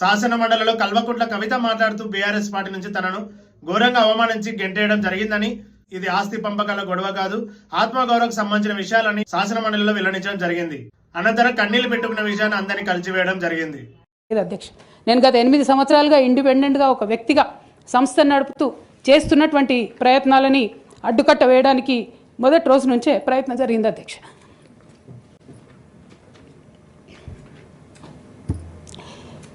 శాసన మండలిలో కల్వకుంట్ల కవిత మాట్లాడుతూ బీఆర్ఎస్ పార్టీ నుంచి తనను ఘోరంగా అవమానించి గెంటేయడం జరిగిందని. ఇది ఆస్తి పంపకాల గొడవ కాదు ఆత్మగౌరవకు సంబంధించిన విషయాలని శాసన మండలిలో వెల్లడించడం జరిగింది. అనంతరం కన్నీళ్ళు పెట్టుకున్న విషయాన్ని అందరినీ కలిసివేయడం జరిగింది. అధ్యక్ష నేను గత ఎనిమిది సంవత్సరాలుగా ఇండిపెండెంట్గా ఒక వ్యక్తిగా సంస్థను నడుపుతూ చేస్తున్నటువంటి ప్రయత్నాలని అడ్డుకట్ట వేయడానికి మొదటి రోజు నుంచే ప్రయత్నం జరిగింది అధ్యక్ష.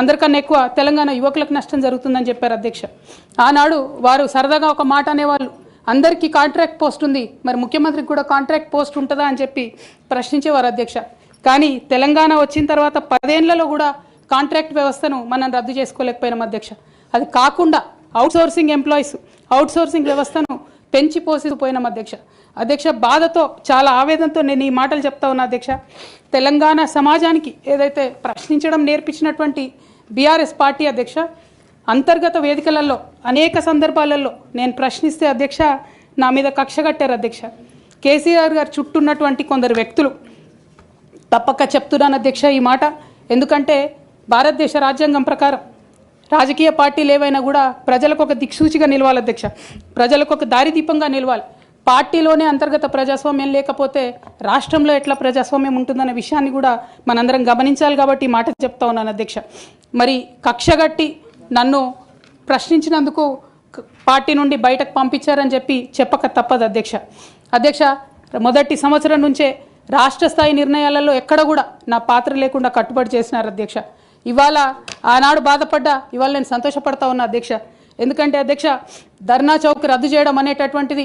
అందరికన్నా ఎక్కువ తెలంగాణ యువకులకు నష్టం జరుగుతుందని చెప్పారు అధ్యక్ష. ఆనాడు వారు సరదాగా ఒక మాట అనేవాళ్ళు. అందరికీ కాంట్రాక్ట్ పోస్ట్ ఉంది మరి ముఖ్యమంత్రికి కూడా కాంట్రాక్ట్ పోస్ట్ ఉంటుందా అని చెప్పి ప్రశ్నించేవారు అధ్యక్ష. కానీ తెలంగాణ వచ్చిన తర్వాత పదేళ్ళలో కూడా కాంట్రాక్ట్ వ్యవస్థను మనం రద్దు చేసుకోలేకపోయినాం అధ్యక్ష. అది కాకుండా అవుట్సోర్సింగ్ ఎంప్లాయీస్ అవుట్సోర్సింగ్ వ్యవస్థను పెంచి పోసిపోయినాం అధ్యక్ష. అధ్యక్ష బాధతో చాలా ఆవేదనతో నేను ఈ మాటలు చెప్తా ఉన్నా అధ్యక్ష. తెలంగాణ సమాజానికి ఏదైతే ప్రశ్నించడం నేర్పించినటువంటి బీఆర్ఎస్ పార్టీ అధ్యక్ష అంతర్గత వేదికలలో అనేక సందర్భాలలో నేను ప్రశ్నిస్తే అధ్యక్ష నా మీద కక్ష కట్టారు అధ్యక్ష. కేసీఆర్ గారు చుట్టూన్నటువంటి కొందరు వ్యక్తులు తప్పక చెప్తున్నాను అధ్యక్ష ఈ మాట. ఎందుకంటే భారతదేశ రాజ్యాంగం ప్రకారం రాజకీయ పార్టీలు ఏవైనా కూడా ప్రజలకు ఒక దిక్సూచిగా నిలవాలి అధ్యక్ష. ప్రజలకు ఒక దారిదీపంగా నిలవాలి. పార్టీలోనే అంతర్గత ప్రజాస్వామ్యం లేకపోతే రాష్ట్రంలో ఎట్లా ప్రజాస్వామ్యం ఉంటుందనే విషయాన్ని కూడా మనందరం గమనించాలి కాబట్టి మాట చెప్తా ఉన్నాను అధ్యక్ష. మరి కక్షగట్టి నన్ను ప్రశ్నించినందుకు పార్టీ నుండి బయటకు పంపించారని చెప్పి చెప్పక తప్పదు అధ్యక్ష. అధ్యక్ష మొదటి సంవత్సరం నుంచే రాష్ట్ర స్థాయి నిర్ణయాలలో ఎక్కడ కూడా నా పాత్ర లేకుండా కట్టుబడి చేసినారు అధ్యక్ష. ఇవాళ ఆనాడు బాధపడ్డా ఇవాళ నేను సంతోషపడతా ఉన్నా అధ్యక్ష. ఎందుకంటే అధ్యక్ష ధర్నా చౌక్ రద్దు చేయడం అనేటటువంటిది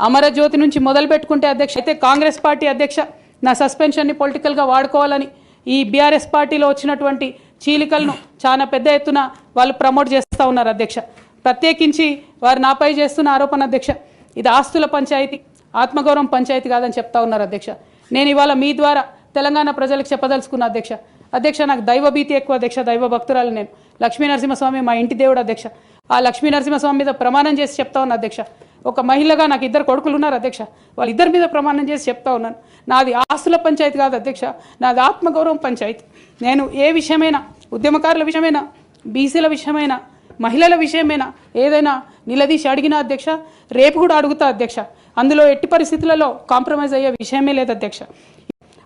అమరజ్యోతి నుంచి మొదలు పెట్టుకుంటే అధ్యక్ష అయితే కాంగ్రెస్ పార్టీ అధ్యక్ష నా సస్పెన్షన్ని పొలిటికల్గా వాడుకోవాలని ఈ బీఆర్ఎస్ పార్టీలో వచ్చినటువంటి చీలికలను చాలా పెద్ద ఎత్తున వాళ్ళు ప్రమోట్ చేస్తూ ఉన్నారు అధ్యక్ష. ప్రత్యేకించి వారు నాపై చేస్తున్న ఆరోపణ అధ్యక్ష ఇది ఆస్తుల పంచాయతీ ఆత్మగౌరవం పంచాయతీ కాదని చెప్తా ఉన్నారు అధ్యక్ష. నేను ఇవాళ మీ ద్వారా తెలంగాణ ప్రజలకు చెప్పదలుచుకున్న అధ్యక్ష అధ్యక్ష నాకు దైవభీతి ఎక్కువ అధ్యక్ష దైవ భక్తురాలు నేను. లక్ష్మీ నరసింహస్వామి మా ఇంటి దేవుడు అధ్యక్ష. ఆ లక్ష్మీ నరసింహస్వామి మీద ప్రమాణం చేసి చెప్తా ఉన్నా అధ్యక్ష. ఒక మహిళగా నాకు ఇద్దరు కొడుకులు ఉన్నారు అధ్యక్ష. వాళ్ళిద్దరి మీద ప్రమాణం చేసి చెప్తా ఉన్నాను. నాది ఆస్తుల పంచాయతీ కాదు అధ్యక్ష. నాది ఆత్మగౌరవం పంచాయతీ. నేను ఏ విషయమైనా ఉద్యమకారుల విషయమైనా బీసీల విషయమైనా మహిళల విషయమైనా ఏదైనా నిలదీసి అడిగినా అధ్యక్ష రేపు కూడా అడుగుతా అధ్యక్ష. అందులో ఎట్టి పరిస్థితులలో కాంప్రమైజ్ అయ్యే విషయమే లేదు అధ్యక్ష.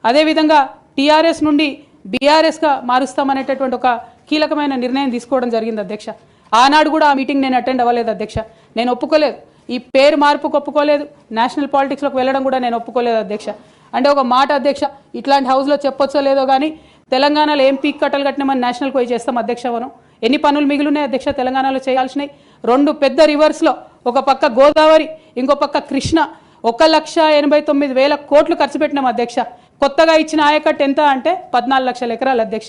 అదేవిధంగా టీఆర్ఎస్ నుండి బీఆర్ఎస్గా మారుస్తామనేటటువంటి ఒక కీలకమైన నిర్ణయం తీసుకోవడం జరిగింది అధ్యక్ష. ఆనాడు కూడా ఆ మీటింగ్ నేను అటెండ్ అవ్వలేదు అధ్యక్ష. నేను ఒప్పుకోలేదు. ఈ పేరు మార్పుకు ఒప్పుకోలేదు. నేషనల్ పాలిటిక్స్లోకి వెళ్ళడం కూడా నేను ఒప్పుకోలేదు అధ్యక్ష. అంటే ఒక మాట అధ్యక్ష ఇట్లాంటి హౌస్లో చెప్పొచ్చో లేదో కానీ తెలంగాణలో ఏం పీక్ కట్టలు కట్టినామని నేషనల్కి పోయి చేస్తాం అధ్యక్ష మనం. ఎన్ని పనులు మిగిలినాయి అధ్యక్ష తెలంగాణలో చేయాల్సినవి రెండు పెద్ద రివర్స్లో ఒక పక్క గోదావరి ఇంకో పక్క కృష్ణ. ఒక లక్ష ఎనభై తొమ్మిది వేల కోట్లు ఖర్చు పెట్టినాం అధ్యక్ష. కొత్తగా ఇచ్చిన ఆయకట్టు ఎంత అంటే పద్నాలుగు లక్షల ఎకరాలు అధ్యక్ష.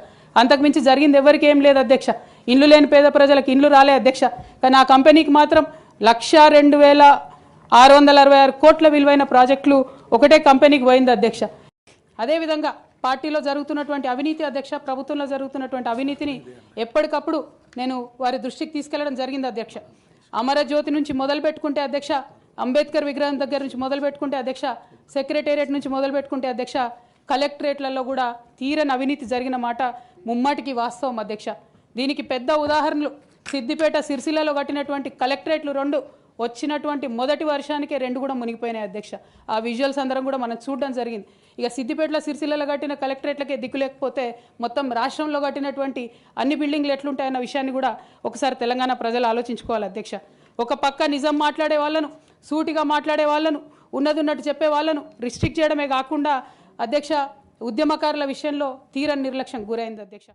అంతకుమించి జరిగింది ఎవరికి ఏం లేదు అధ్యక్ష. ఇండ్లు లేని పేద ప్రజలకు ఇండ్లు రాలే అధ్యక్ష. కానీ ఆ కంపెనీకి మాత్రం లక్ష రెండు వేల ఆరు వందల అరవై ఆరు కోట్ల విలువైన ప్రాజెక్టులు ఒకటే కంపెనీకి పోయింది అధ్యక్ష. అదేవిధంగా పార్టీలో జరుగుతున్నటువంటి అవినీతి అధ్యక్ష ప్రభుత్వంలో జరుగుతున్నటువంటి అవినీతిని ఎప్పటికప్పుడు నేను వారి దృష్టికి తీసుకెళ్ళడం జరిగింది అధ్యక్ష. అమరజ్యోతి నుంచి మొదలు పెట్టుకుంటే అధ్యక్ష అంబేద్కర్ విగ్రహం దగ్గర నుంచి మొదలు పెట్టుకుంటే అధ్యక్ష సెక్రటేరియట్ నుంచి మొదలు పెట్టుకుంటే అధ్యక్ష కలెక్టరేట్లలో కూడా తీరని అవినీతి జరిగిన మాట ముమ్మాటికి వాస్తవం అధ్యక్ష. దీనికి పెద్ద ఉదాహరణలు సిద్దిపేట సిరిసిల్లలో కట్టినటువంటి కలెక్టరేట్లు రెండు వచ్చినటువంటి మొదటి వర్షానికే రెండు కూడా మునిగిపోయినాయి అధ్యక్ష. ఆ విజువల్స్ అందరం కూడా మనం చూడడం జరిగింది. ఇక సిద్దిపేటలో సిరిసిల్లలో కట్టిన కలెక్టరేట్లకే దిక్కు లేకపోతే మొత్తం రాష్ట్రంలో కట్టినటువంటి అన్ని బిల్డింగ్లు ఎట్లుంటాయన్న విషయాన్ని కూడా ఒకసారి తెలంగాణ ప్రజలు ఆలోచించుకోవాలి అధ్యక్ష. ఒక పక్క నిజం మాట్లాడే వాళ్ళను సూటిగా మాట్లాడే వాళ్ళను ఉన్నది ఉన్నట్టు చెప్పే వాళ్ళను రిస్ట్రిక్ట్ చేయడమే కాకుండా అధ్యక్ష ఉద్యమకారుల విషయంలో తీరని నిర్లక్ష్యం గురైంది అధ్యక్ష.